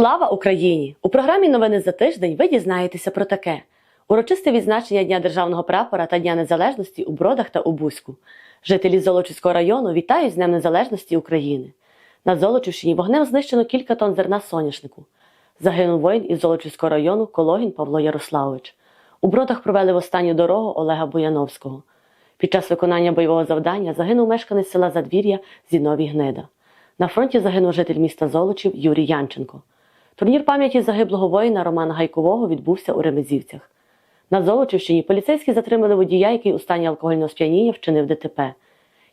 Слава Україні! У програмі Новини за тиждень ви дізнаєтеся про таке: урочисте відзначення Дня державного прапора та Дня Незалежності у Бродах та у Бузьку. Жителі Золочівського району вітають з Днем Незалежності України. На Золочівщині вогнем знищено кілька тонн зерна соняшнику. Загинув воїн із Золочівського району Кологін Павло Ярославович. У Бродах провели в останню дорогу Олега Бояновського. Під час виконання бойового завдання загинув мешканець села Задвір'я Зіновій Гнида. На фронті загинув житель міста Золочів Юрій Янченко. Турнір пам'яті загиблого воїна Романа Гайкового відбувся у Ремезівцях. На Золочівщині поліцейські затримали водія, який у стані алкогольного сп'яніння вчинив ДТП.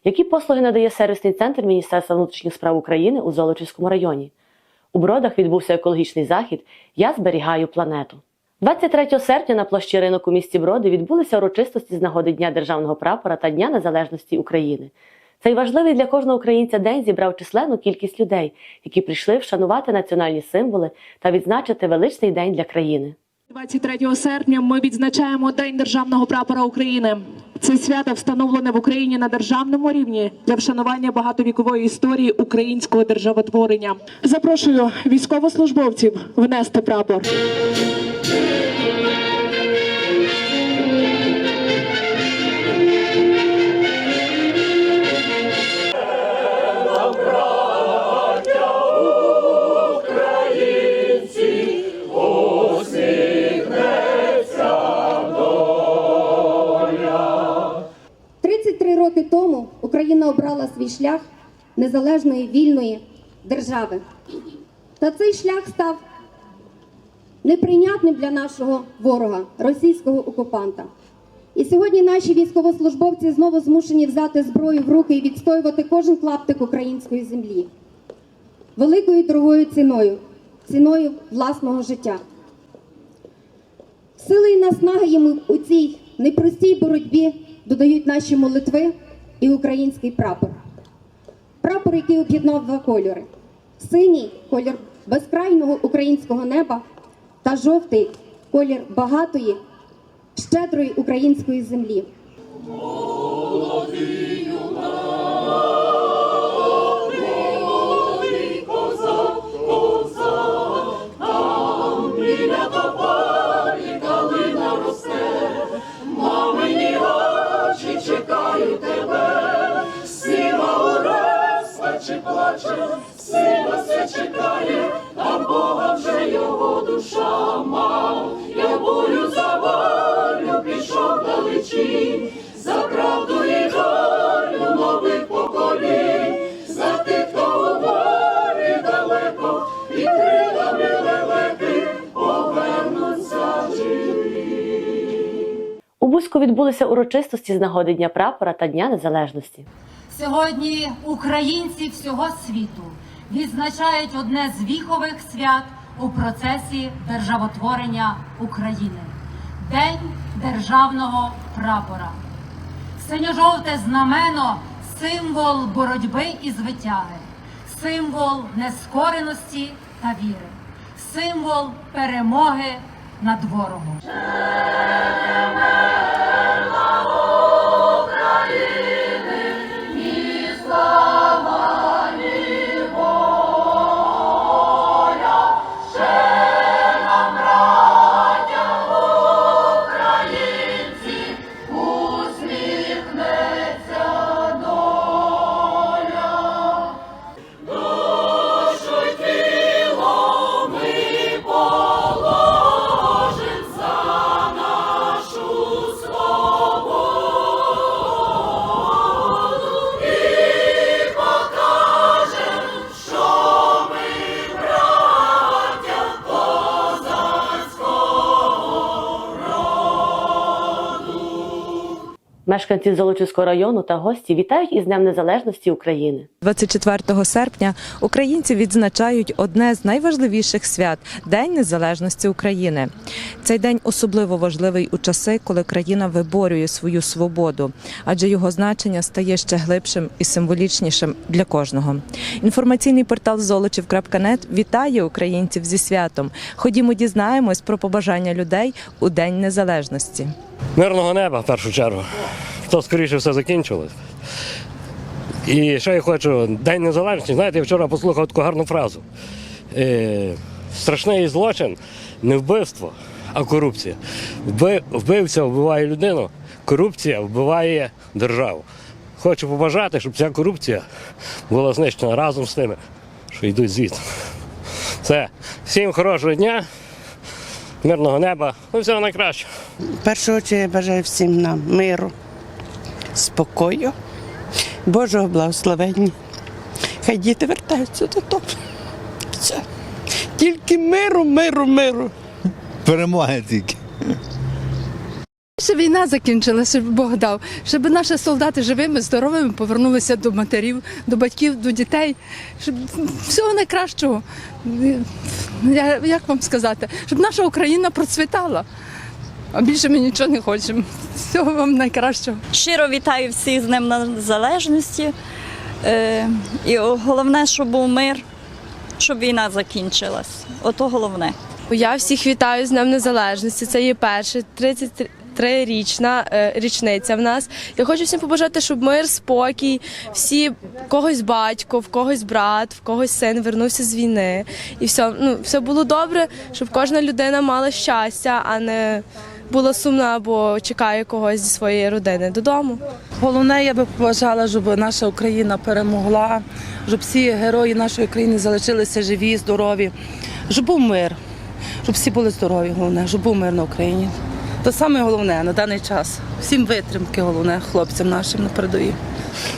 Які послуги надає сервісний центр Міністерства внутрішніх справ України у Золочівському районі? У Бродах відбувся екологічний захід Я зберігаю планету. 23 серпня на площі ринок у місті Броди відбулися урочистості з нагоди Дня державного прапора та Дня Незалежності України. Цей важливий для кожного українця день зібрав численну кількість людей, які прийшли вшанувати національні символи та відзначити величний день для країни. 23 серпня ми відзначаємо День державного прапора України. Це свято встановлене в Україні на державному рівні для вшанування багатовікової історії українського державотворення. Запрошую військовослужбовців внести прапор. – 33 роки тому Україна обрала свій шлях незалежної вільної держави. Та цей шлях став неприйнятним для нашого ворога, російського окупанта. І сьогодні наші військовослужбовці знову змушені взяти зброю в руки і відстоювати кожен клаптик української землі великою і дорогою ціною, ціною власного життя. Сили і наснаги йому у цій непростій боротьбі додають наші молитви і український прапор. Прапор, який об'єднав два кольори: синій колір безкрайного українського неба та жовтий колір багатої, щедрої української землі. Відбулися урочистості з нагоди Дня прапора та Дня Незалежності. Сьогодні українці всього світу відзначають одне з віхових свят у процесі державотворення України День державного прапора. Синьо-жовте знамено символ боротьби і звитяги, символ нескореності та віри, символ перемоги над ворогом. Мешканці Золочівського району та гості вітають із Днем Незалежності України. 24 серпня українці відзначають одне з найважливіших свят День Незалежності України. Цей день особливо важливий у часи, коли країна виборює свою свободу, адже його значення стає ще глибшим і символічнішим для кожного. Інформаційний портал Золочів.нет вітає українців зі святом. Ходімо, дізнаємось про побажання людей у День Незалежності. Мирного неба в першу чергу. То скоріше все закінчилось. І що я хочу, День Незалежності, знаєте, я вчора послухав таку гарну фразу. Е, страшний злочин не вбивство, а корупція. Вби- Вбивця вбиває людину, корупція вбиває державу. Хочу побажати, щоб ця корупція була знищена разом з тими, що йдуть звідти. Це всім хорошого дня, мирного неба, ну всього найкращого. В першу чергу я бажаю всім нам миру, спокою, Божого благословення. Хай діти вертаються додому. Все. Тільки миру, миру, миру. Перемоги тільки. Щоб війна закінчилася, щоб Бог дав, щоб наші солдати живими, здоровими повернулися до матерів, до батьків, до дітей, щоб всього найкращого. Я, як вам сказати, щоб наша Україна процвітала. А більше ми нічого не хочемо. Всього вам найкращого. Щиро вітаю всіх з Днем Незалежності. Е, і головне, щоб був мир, щоб війна закінчилась. Ото головне. Я всіх вітаю з Днем Незалежності. Це є перша 33-річна е, річниця в нас. Я хочу всім побажати, щоб мир, спокій, всі когось батько, в когось брат, в когось син вернувся з війни. І все, ну, все було добре, щоб кожна людина мала щастя, а не була сумна або чекає когось зі своєї родини додому. Головне, я би побажала, щоб наша Україна перемогла, щоб всі герої нашої країни залишилися живі, здорові, щоб був мир, щоб всі були здорові, головне, щоб був мир на Україні. Це саме головне на даний час. Всім витримки, головне, хлопцям нашим на передовій.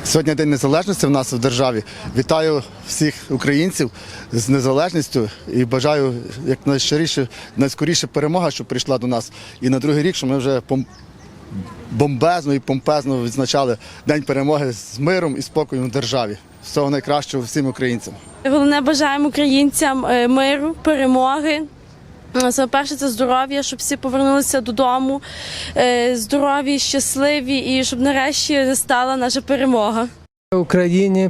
Сьогодні День Незалежності в нас в державі. Вітаю всіх українців з незалежністю і бажаю якнайщиріше, найскоріше перемога, щоб прийшла до нас. І на другий рік, щоб ми вже пом- бомбезно і помпезно відзначали День перемоги з миром і спокоєм в державі. Всього найкращого всім українцям. Головне бажаємо українцям е, миру, перемоги. Е, Саме перше це здоров'я, щоб всі повернулися додому, е, здорові, щасливі і щоб нарешті стала наша перемога. Україні,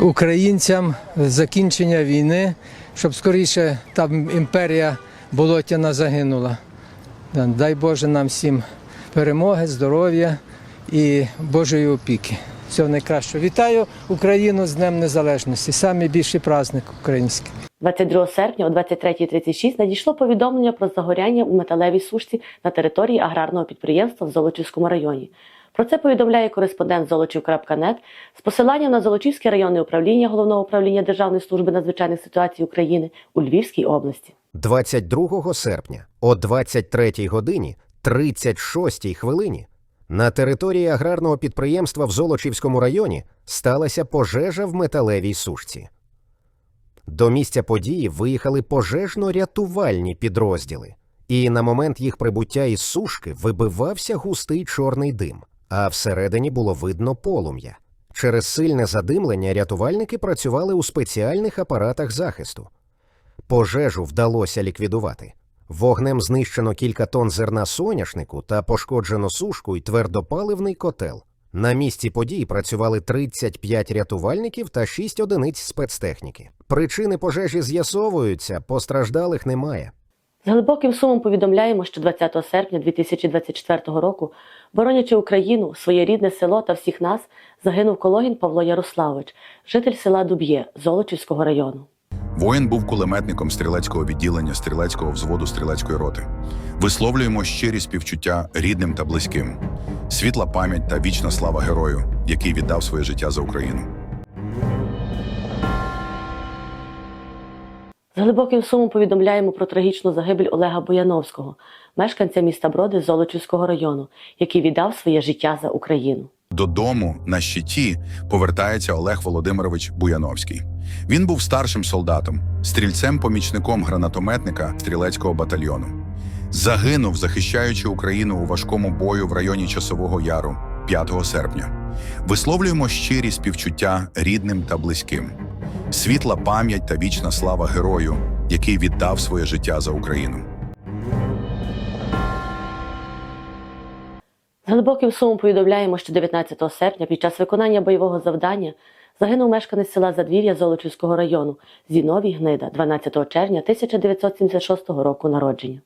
українцям закінчення війни, щоб скоріше там імперія болотяна загинула. Дай Боже нам всім перемоги, здоров'я і Божої опіки. Всього найкращого. Вітаю Україну з Днем Незалежності. Найбільший праздник український. 22 серпня о 23.36 надійшло повідомлення про загоряння у металевій сушці на території аграрного підприємства в Золочівському районі. Про це повідомляє кореспондент Золочів.нет з посиланням на Золочівське районне управління Головного управління Державної служби надзвичайних ситуацій України у Львівській області. 22 серпня о 23 годині 36 хвилині на території аграрного підприємства в Золочівському районі сталася пожежа в металевій сушці. До місця події виїхали пожежно-рятувальні підрозділи, і на момент їх прибуття із сушки вибивався густий чорний дим, а всередині було видно полум'я. Через сильне задимлення рятувальники працювали у спеціальних апаратах захисту. Пожежу вдалося ліквідувати. Вогнем знищено кілька тонн зерна соняшнику та пошкоджено сушку й твердопаливний котел. На місці подій працювали 35 рятувальників та 6 одиниць спецтехніки. Причини пожежі з'ясовуються, постраждалих немає. З глибоким сумом повідомляємо, що 20 серпня 2024 року, боронячи Україну, своє рідне село та всіх нас, загинув Кологін Павло Ярославович, житель села Дуб'є Золочівського району. Воїн був кулеметником стрілецького відділення стрілецького взводу стрілецької роти. Висловлюємо щирі співчуття рідним та близьким. Світла пам'ять та вічна слава герою, який віддав своє життя за Україну. З глибоким сумом повідомляємо про трагічну загибель Олега Бояновського, мешканця міста Броди Золочівського району, який віддав своє життя за Україну. Додому на щиті повертається Олег Володимирович Буяновський. Він був старшим солдатом, стрільцем-помічником гранатометника стрілецького батальйону. Загинув, захищаючи Україну у важкому бою в районі Часового Яру 5 серпня. Висловлюємо щирі співчуття рідним та близьким. Світла пам'ять та вічна слава герою, який віддав своє життя за Україну. Глибоким сумом повідомляємо, що 19 серпня під час виконання бойового завдання загинув мешканець села Задвір'я Золочівського району Зіновій Гнида 12 червня 1976 року народження.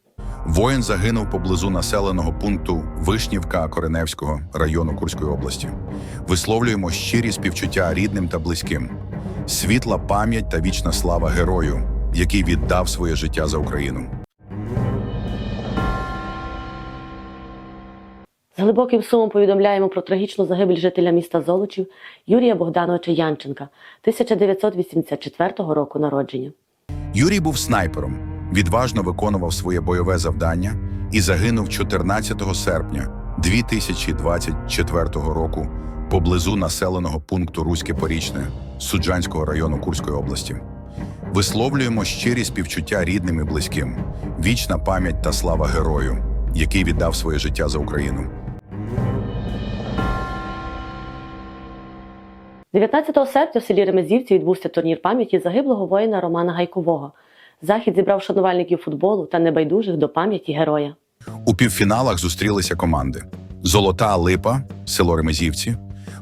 Воїн загинув поблизу населеного пункту Вишнівка Кореневського району Курської області. Висловлюємо щирі співчуття рідним та близьким. Світла пам'ять та вічна слава герою, який віддав своє життя за Україну. З глибоким сумом повідомляємо про трагічну загибель жителя міста Золочів Юрія Богдановича Янченка 1984 року народження. Юрій був снайпером, відважно виконував своє бойове завдання і загинув 14 серпня 2024 року поблизу населеного пункту Руське Порічне Суджанського району Курської області. Висловлюємо щирі співчуття рідним і близьким, вічна пам'ять та слава герою, який віддав своє життя за Україну. 19 серпня в селі Ремезівці відбувся турнір пам'яті загиблого воїна Романа Гайкового. Захід зібрав шанувальників футболу та небайдужих до пам'яті героя. У півфіналах зустрілися команди: Золота Липа, село Ремезівці,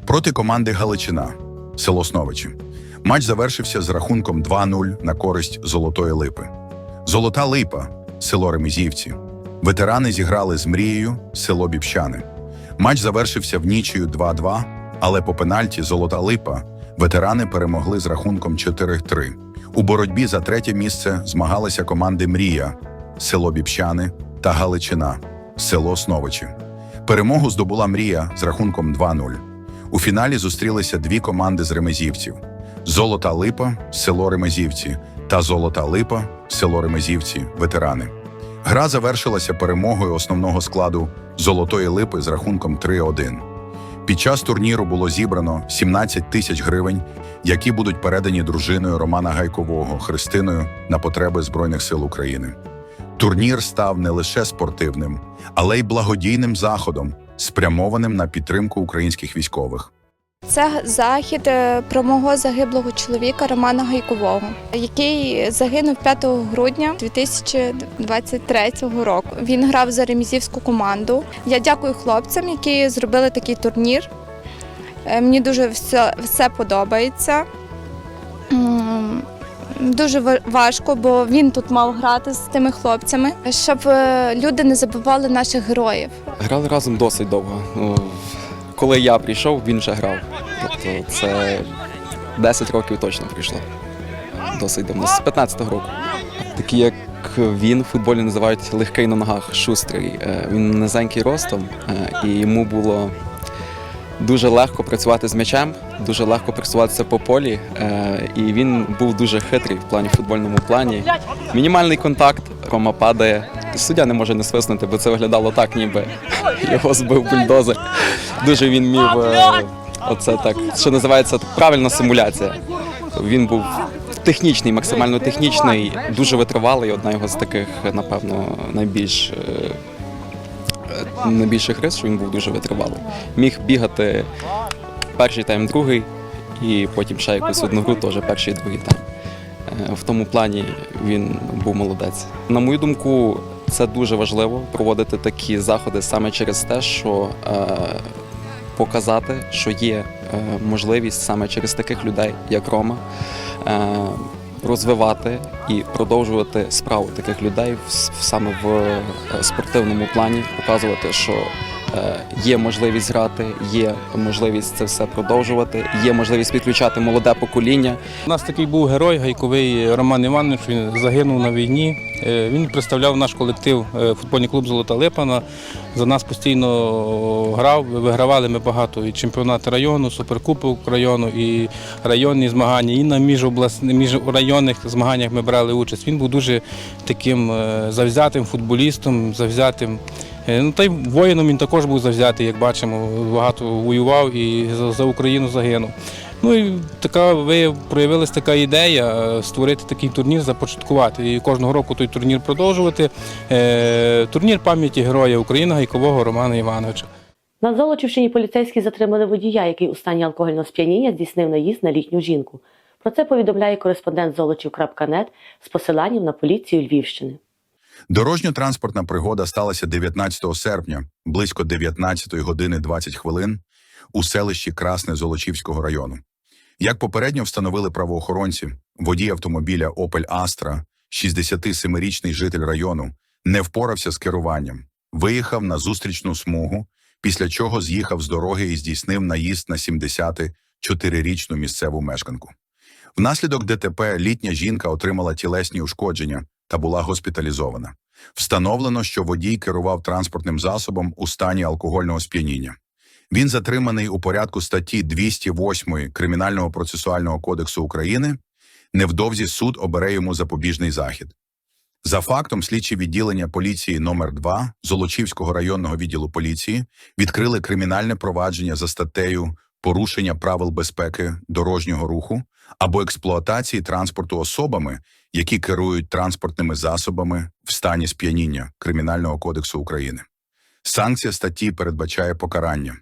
проти команди Галичина, село Сновичі. Матч завершився з рахунком 2-0 на користь Золотої Липи. Золота Липа, село Ремезівці. Ветерани зіграли з мрією, село Бібщани. Матч завершився в нічию 2-2, але по пенальті Золота Липа ветерани перемогли з рахунком 4-3. У боротьбі за третє місце змагалися команди Мрія, село Бібщани та Галичина, село Сновичі. Перемогу здобула Мрія з рахунком 2-0. У фіналі зустрілися дві команди з ремезівців: Золота Липа, село Ремезівці та Золота Липа, село Ремезівці, ветерани. Гра завершилася перемогою основного складу Золотої Липи з рахунком 3-1. Під час турніру було зібрано 17 тисяч гривень, які будуть передані дружиною Романа Гайкового Христиною на потреби Збройних сил України. Турнір став не лише спортивним, але й благодійним заходом, спрямованим на підтримку українських військових. Це захід е, про мого загиблого чоловіка Романа Гайкового, який загинув 5 грудня 2023 року. Він грав за ремізівську команду. Я дякую хлопцям, які зробили такий турнір. Е, Мені дуже все, все подобається. Дуже ва- важко, бо він тут мав грати з тими хлопцями, щоб е, люди не забували наших героїв. Грали разом досить довго. Коли я прийшов, він вже грав. Тобто це 10 років точно прийшло. Досить давно, з 15-го року. Такий, як він, в футболі називають легкий на ногах, шустрий. Е, Він низенький ростом, е, і йому було дуже легко працювати з м'ячем, дуже легко просуватися по полі. е, І він був дуже хитрий в плані в футбольному плані. Мінімальний контакт, Рома падає. Суддя не може не свиснути, бо це виглядало так, ніби його збив бульдозер. Дуже він мів е, оце так, що називається правильна симуляція. Він був технічний, максимально технічний, дуже витривалий. Одна його з таких, напевно, найбільш найбільших рис, що він був дуже витривалий. Міг бігати перший тайм, другий, і потім ще якусь одну гру, теж перший і другий тайм. Е, В тому плані він був молодець. На мою думку, це дуже важливо проводити такі заходи саме через те, що е, показати, що є е, можливість саме через таких людей, як Рома, розвивати і продовжувати справу таких людей саме в е, спортивному плані, показувати, що є можливість грати, є можливість це все продовжувати, є можливість підключати молоде покоління. У нас такий був герой гайковий Роман Іванович. Він загинув на війні. Е, Він представляв наш колектив е, футбольний клуб Золота Липана. За нас постійно грав. Вигравали ми багато і чемпіонат району, суперкубок району, і районні змагання, і на міжобласних міжрайонних змаганнях ми брали участь. Він був дуже таким е, завзятим футболістом, завзятим. Е, Ну, та й воїном він також був завзятий, як бачимо, багато воював і за, Україну загинув. Ну і така ви проявилась така ідея е, створити такий турнір, започаткувати. І кожного року той турнір продовжувати. Е, турнір пам'яті героя України Гайкового Романа Івановича. На Золочівщині поліцейські затримали водія, який у стані алкогольного сп'яніння здійснив наїзд на літню жінку. Про це повідомляє кореспондент золочів.нет з посиланням на поліцію Львівщини. Дорожньо-транспортна пригода сталася 19 серпня, близько 19 години 20 хвилин у селищі Красне Золочівського району. Як попередньо встановили правоохоронці, водій автомобіля Opel Astra, 67-річний житель району, не впорався з керуванням, виїхав на зустрічну смугу, після чого з'їхав з дороги і здійснив наїзд на 74-річну місцеву мешканку. Внаслідок ДТП літня жінка отримала тілесні ушкодження та була госпіталізована. Встановлено, що водій керував транспортним засобом у стані алкогольного сп'яніння. Він затриманий у порядку статті 208 Кримінального процесуального кодексу України. Невдовзі суд обере йому запобіжний захід. За фактом, слідчі відділення поліції номер 2 Золочівського районного відділу поліції відкрили кримінальне провадження за статтею порушення правил безпеки дорожнього руху або експлуатації транспорту особами, які керують транспортними засобами в стані сп'яніння Кримінального кодексу України. Санкція статті передбачає покарання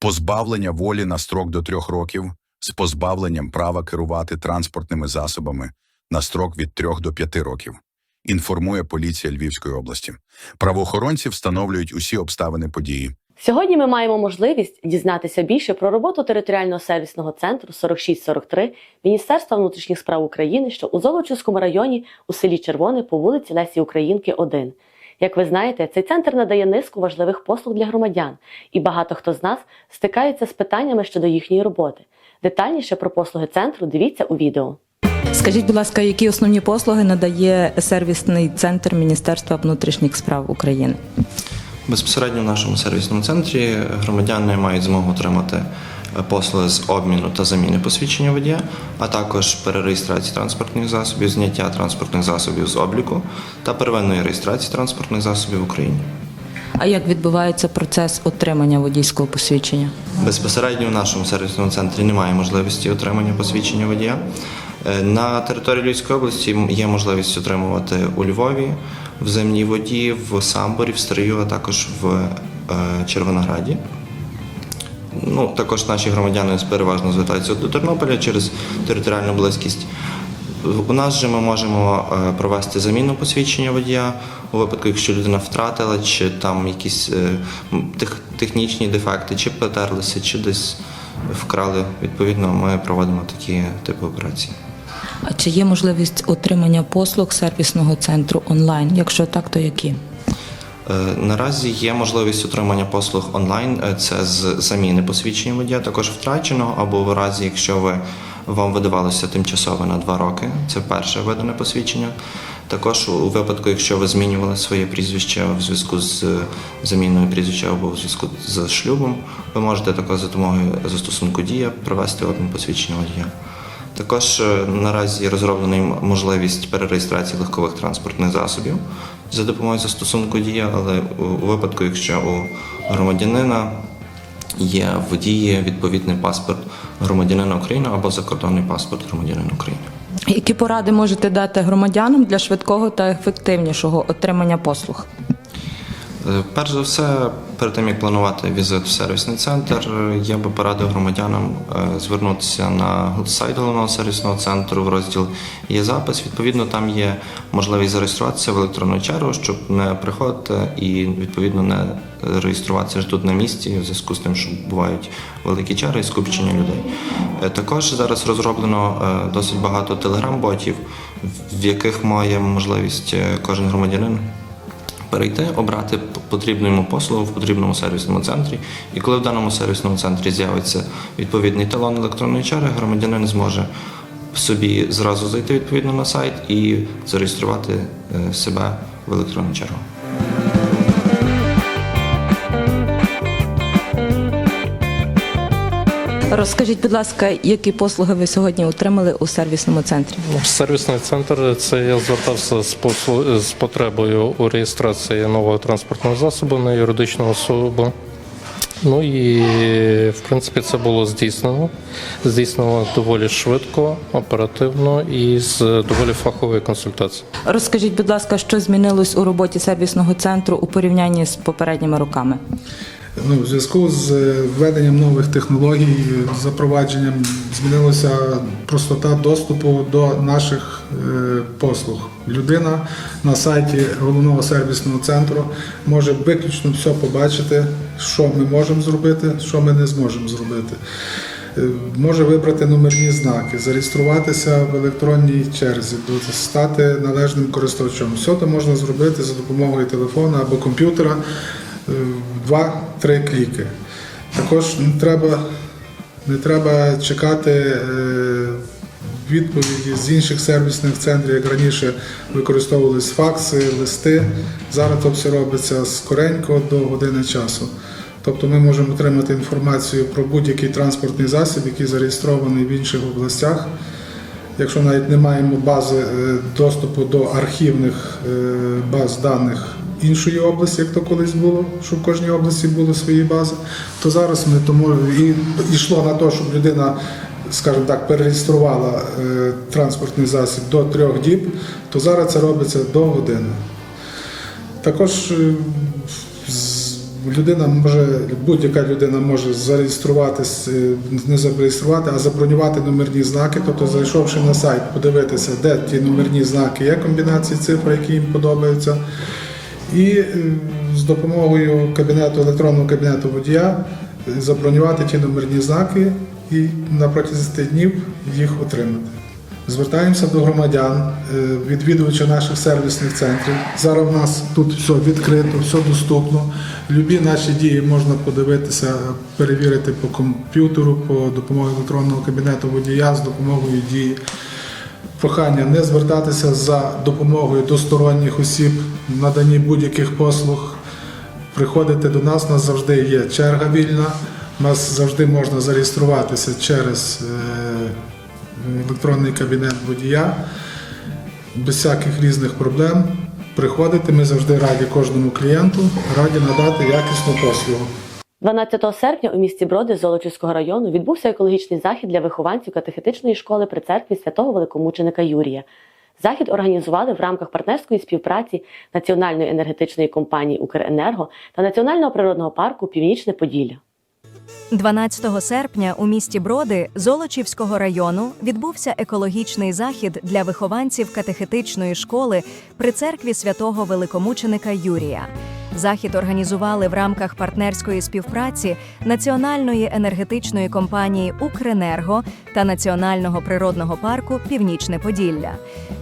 позбавлення волі на строк до трьох років з позбавленням права керувати транспортними засобами на строк від 3 до 5 років. Інформує поліція Львівської області. Правоохоронці встановлюють усі обставини події. Сьогодні ми маємо можливість дізнатися більше про роботу територіального сервісного центру 4643 Міністерства внутрішніх справ України, що у Золочівському районі у селі Червоне по вулиці Лесі Українки, 1. Як ви знаєте, цей центр надає низку важливих послуг для громадян, і багато хто з нас стикається з питаннями щодо їхньої роботи. Детальніше про послуги центру дивіться у відео. Скажіть, будь ласка, які основні послуги надає сервісний центр Міністерства внутрішніх справ України? Безпосередньо в нашому сервісному центрі громадяни мають змогу отримати е, послуги з обміну та заміни посвідчення водія, а також перереєстрації транспортних засобів, зняття транспортних засобів з обліку та первинної реєстрації транспортних засобів в Україні. А як відбувається процес отримання водійського посвідчення? Безпосередньо в нашому сервісному центрі немає можливості отримання посвідчення водія. Е, На території Львівської області є можливість отримувати у Львові, в Земній воді, в Самборі, в Стрию, а також в е, Червонограді. Ну, також наші громадяни переважно звертаються до Тернополя через територіальну близькість. У нас же ми можемо е, провести заміну посвідчення водія у випадку, якщо людина втратила, чи там якісь технічні дефекти, чи потерлися, чи десь вкрали. Відповідно, ми проводимо такі типи операцій. Чи є можливість отримання послуг сервісного центру онлайн? Якщо так, то які? Е, Наразі є можливість отримання послуг онлайн. Е, Це з заміни посвідчення водія, також втраченого, або в разі, якщо ви вам видавалося тимчасово на два роки. Це перше видане посвідчення. Також у випадку, якщо ви змінювали своє прізвище в зв'язку з заміною прізвища або в зв'язку з шлюбом, ви можете також за допомогою застосунку дія провести обмін посвідчення водія. Також е, наразі розроблена можливість перереєстрації легкових транспортних засобів за допомогою застосунку дія, але у випадку, якщо у громадянина є в дії відповідний паспорт громадянина України або закордонний паспорт громадянина України. Які поради можете дати громадянам для швидкого та ефективнішого отримання послуг? Е, Перш за все, перед тим як планувати візит в сервісний центр, я би порадив громадянам е, звернутися на сайт головного сервісного центру в розділ є запис. Відповідно, там є можливість зареєструватися в електронну чергу, щоб не приходити і відповідно не реєструватися тут на місці в зв'язку з тим, що бувають великі черги і скупчення людей. Е, Також зараз розроблено досить багато телеграм-ботів, в яких має можливість кожен громадянин перейти, обрати потрібну йому послугу в потрібному сервісному центрі. І коли в даному сервісному центрі з'явиться відповідний талон електронної черги, громадянин зможе собі зразу зайти відповідно на сайт і зареєструвати е, себе в електронну чергу. Розкажіть, будь ласка, які послуги ви сьогодні отримали у сервісному центрі? Сервісний центр це я звертався з послу- з потребою у реєстрації нового транспортного засобу на юридичну особу. Ну і в принципі це було здійснено. Здійснено доволі швидко, оперативно і з доволі фаховою консультацією. Розкажіть, будь ласка, що змінилось у роботі сервісного центру у порівнянні з попередніми роками? Ну, в зв'язку з е, введенням нових технологій, запровадженням змінилася простота доступу до наших е, послуг. Людина на сайті головного сервісного центру може виключно все побачити, що ми можемо зробити, що ми не зможемо зробити. Е, Може вибрати номерні знаки, зареєструватися в електронній черзі, стати належним користувачем. Все це можна зробити за допомогою телефона або комп'ютера е, два-три кліки. Також не треба, не треба чекати е, відповіді з інших сервісних центрів, як раніше використовувались факси, листи. Зараз це все робиться скоренько до години часу. Тобто ми можемо отримати інформацію про будь-який транспортний засіб, який зареєстрований в інших областях. Якщо навіть не маємо бази е, доступу до архівних е, баз даних іншої області, як то колись було, що в кожній області були свої бази, то зараз ми тому і йшло на те, щоб людина, скажімо так, перереєструвала е, транспортний засіб до трьох діб, то зараз це робиться до години. Також е, людина може, будь-яка людина може зареєструватись, е, не зареєструвати, а забронювати номерні знаки, тобто зайшовши на сайт, подивитися, де ті номерні знаки є, комбінації цифр, які їм подобаються. І е, з допомогою кабінету електронного кабінету водія е, забронювати ті номерні знаки і на протязі днів їх отримати. Звертаємося до громадян, е, наших сервісних центрів. Зараз в нас тут все відкрито, все доступно. Любі наші дії можна подивитися, перевірити по комп'ютеру, по допомогою електронного кабінету водія з допомогою дії. Прохання не звертатися за допомогою до сторонніх осіб в будь-яких послуг. Приходити до нас, у нас завжди є черга вільна, у нас завжди можна зареєструватися через е, електронний кабінет водія без всяких різних проблем. Приходити, ми завжди раді кожному клієнту, раді надати якісну послугу. 12 серпня у місті Броди Золочівського району відбувся екологічний захід для вихованців катехетичної школи при церкві святого великомученика Юрія. Захід організували в рамках партнерської співпраці Національної енергетичної компанії Укренерго та Національного природного парку Північне Поділля. 12 серпня у місті Броди Золочівського району відбувся екологічний захід для вихованців катехетичної школи при церкві святого великомученика Юрія. Захід організували в рамках партнерської співпраці Національної енергетичної компанії Укренерго та Національного природного парку Північне Поділля.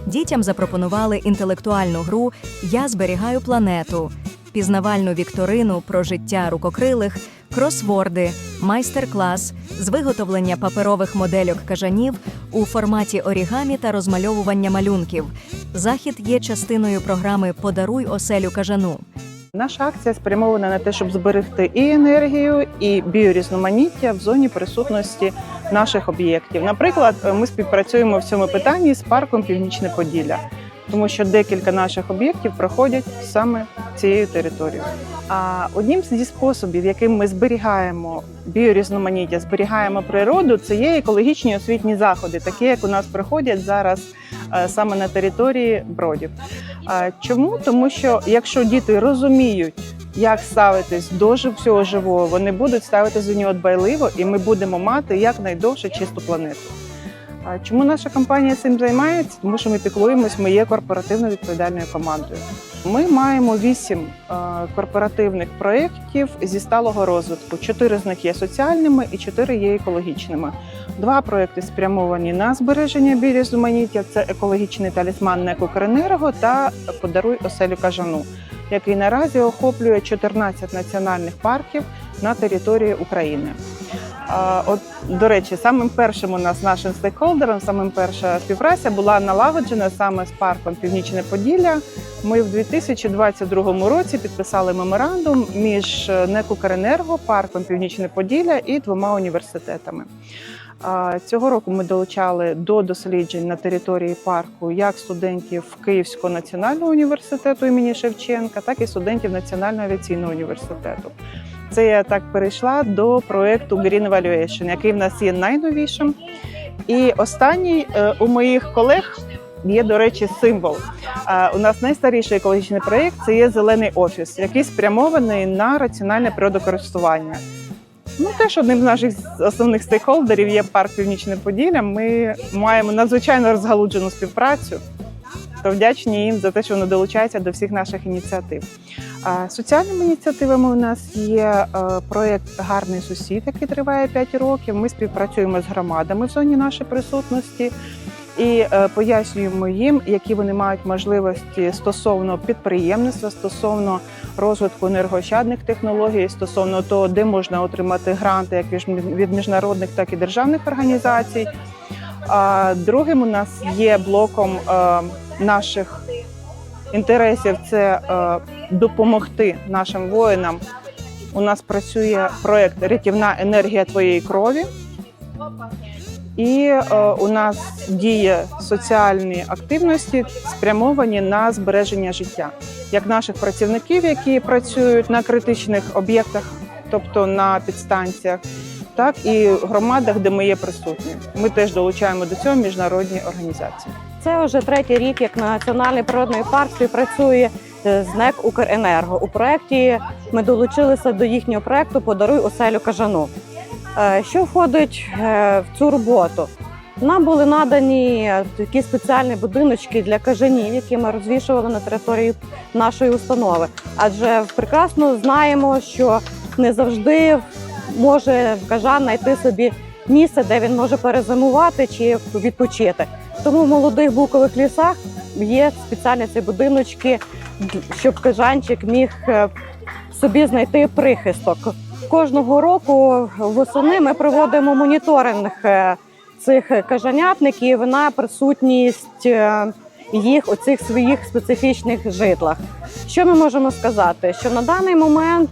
Дітям запропонували інтелектуальну гру Я зберігаю планету, пізнавальну вікторину про життя рукокрилих, кросворди, майстер-клас з виготовлення паперових модельок кажанів у форматі орігамі та розмальовування малюнків. Захід є частиною програми Подаруй оселю кажану. Наша акція спрямована на те, щоб зберегти і енергію, і біорізноманіття в зоні присутності наших об'єктів. Наприклад, ми співпрацюємо в цьому питанні з парком Північне Поділля, тому що декілька наших об'єктів проходять саме цією територією. А одним зі способів, яким ми зберігаємо біорізноманіття, зберігаємо природу, це є екологічні освітні заходи, такі як у нас проходять зараз е, саме на території бродів. Чому? Тому що якщо діти розуміють, як ставитись до всього живого, вони будуть ставитись до нього дбайливо, і ми будемо мати якнайдовше чисту планету. Чому наша компанія цим займається? Тому що ми піклуємось, ми є корпоративно відповідальною командою. Ми маємо вісім е, корпоративних проєктів зі сталого розвитку. Чотири з них є соціальними і чотири є екологічними. Два проекти спрямовані на збереження біорізноманіття. Це екологічний талісман НЕК «Укренерго» та подаруй оселю кажану, який наразі охоплює 14 національних парків на території України. От, до речі, самим першим у нас нашим стейкхолдером, самим перша співпраця була налагоджена саме з парком Північне Поділля. Ми в 2022 році підписали меморандум між НЕК «Укренерго», парком Північне Поділля і двома університетами. Цього року ми долучали до досліджень на території парку як студентів Київського національного університету імені Шевченка, так і студентів Національного авіаційного університету. Це я так перейшла до проекту Green Evaluation, який в нас є найновішим. І останній е, у моїх колег є, до речі, символ. У нас найстаріший екологічний проєкт це є зелений офіс, який спрямований на раціональне природокористування. Ну, теж одним з наших основних стейкхолдерів є парк Північне Поділля. Ми маємо надзвичайно розгалуджену співпрацю. То вдячні їм за те, що вони долучаються до всіх наших ініціатив. Соціальними ініціативами у нас є е, проєкт Гарний сусід, який триває 5 років. Ми співпрацюємо з громадами в зоні нашої присутності і е, пояснюємо їм, які вони мають можливості стосовно підприємництва, стосовно розвитку енергоощадних технологій, стосовно того, де можна отримати гранти як від міжнародних, так і державних організацій. А другим у нас є блоком е, наших інтересів це е, допомогти нашим воїнам. У нас працює проект Рятівна енергія твоєї крові. І е, у нас діє соціальні активності, спрямовані на збереження життя, як наших працівників, які працюють на критичних об'єктах, тобто на підстанціях, так і громадах, де ми є присутні. Ми теж долучаємо до цього міжнародні організації. Це вже третій рік, як Національний природний парк співпрацює е, з НЕК Укренерго. У проєкті ми долучилися до їхнього проєкту Подаруй оселю кажану. Е, Що входить е, в цю роботу? Нам були надані такі спеціальні будиночки для кажанів, які ми розвішували на території нашої установи. Адже прекрасно знаємо, що не завжди може кажан знайти собі місце, де він може перезимувати чи відпочити. Тому в молодих букових лісах є спеціальні ці будиночки, щоб кажанчик міг е, собі знайти прихисток. Кожного року восени ми проводимо моніторинг е, цих кажанятників на присутність е, їх у цих своїх специфічних житлах. Що ми можемо сказати? Що на даний момент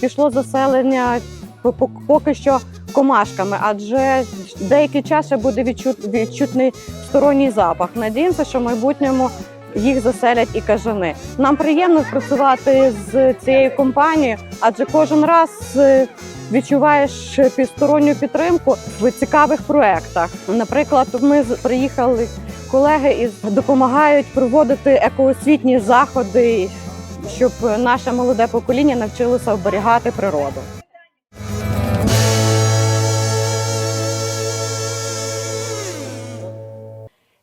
пішло заселення по- по- поки що комашками, адже деякий час ще буде відчут, відчутний сторонній запах. Надіємося, що в майбутньому їх заселять і кажани. Нам приємно працювати з цією компанією, адже кожен раз е, відчуваєш підсторонню підтримку в цікавих проєктах. Наприклад, ми приїхали колеги і допомагають проводити екоосвітні заходи, щоб наше молоде покоління навчилося оберігати природу.